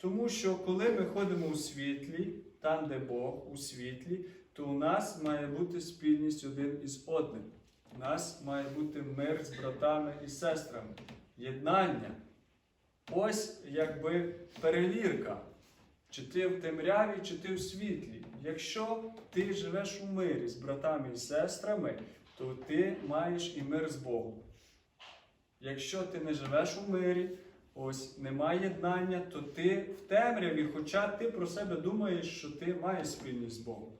Тому що коли ми ходимо у світлі, там, де Бог у світлі, то у нас має бути спільність один із одним. У нас має бути мир з братами і сестрами, єднання. Ось якби перевірка. Чи ти в темряві, чи ти в світлі. Якщо ти живеш у мирі з братами і сестрами, то ти маєш і мир з Богом. Якщо ти не живеш у мирі, ось немає єднання, то ти в темряві, хоча ти про себе думаєш, що ти маєш спільність з Богом.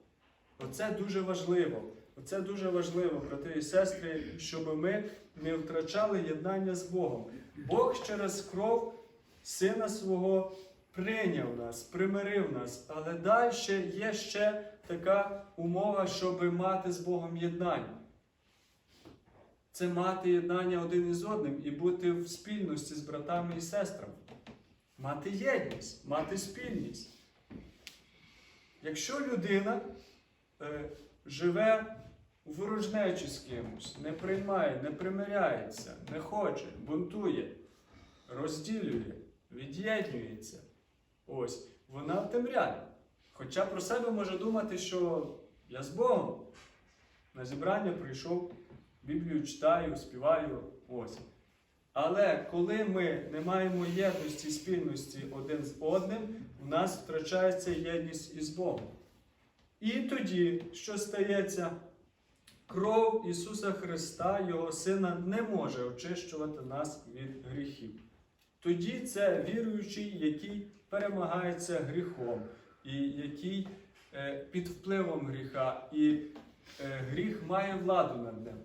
Оце дуже важливо. Оце дуже важливо, брати і сестри, щоб ми не втрачали єднання з Богом. Бог через кров Сина свого прийняв нас, примирив нас, але далі є ще така умова, щоб мати з Богом єднання. Це мати єднання один із одним і бути в спільності з братами і сестрами. Мати єдність, мати спільність. Якщо людина е, живе у ворожнечі з кимось, не приймає, не примиряється, не хоче, бунтує, розділює, від'єднюється, ось, вона в темряві. Хоча про себе може думати, що я з Богом. На зібрання прийшов, Біблію читаю, співаю, ось. Але коли ми не маємо єдності, спільності один з одним, у нас втрачається єдність із Богом. І тоді, що стається, кров Ісуса Христа, Його Сина, не може очищувати нас від гріхів. Тоді це віруючий, який перемагається гріхом, і який е, під впливом гріха, і е, гріх має владу над ним.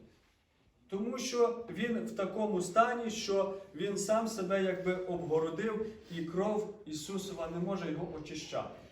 Тому що він в такому стані, що він сам себе якби обгородив, і кров Ісусова не може його очищати.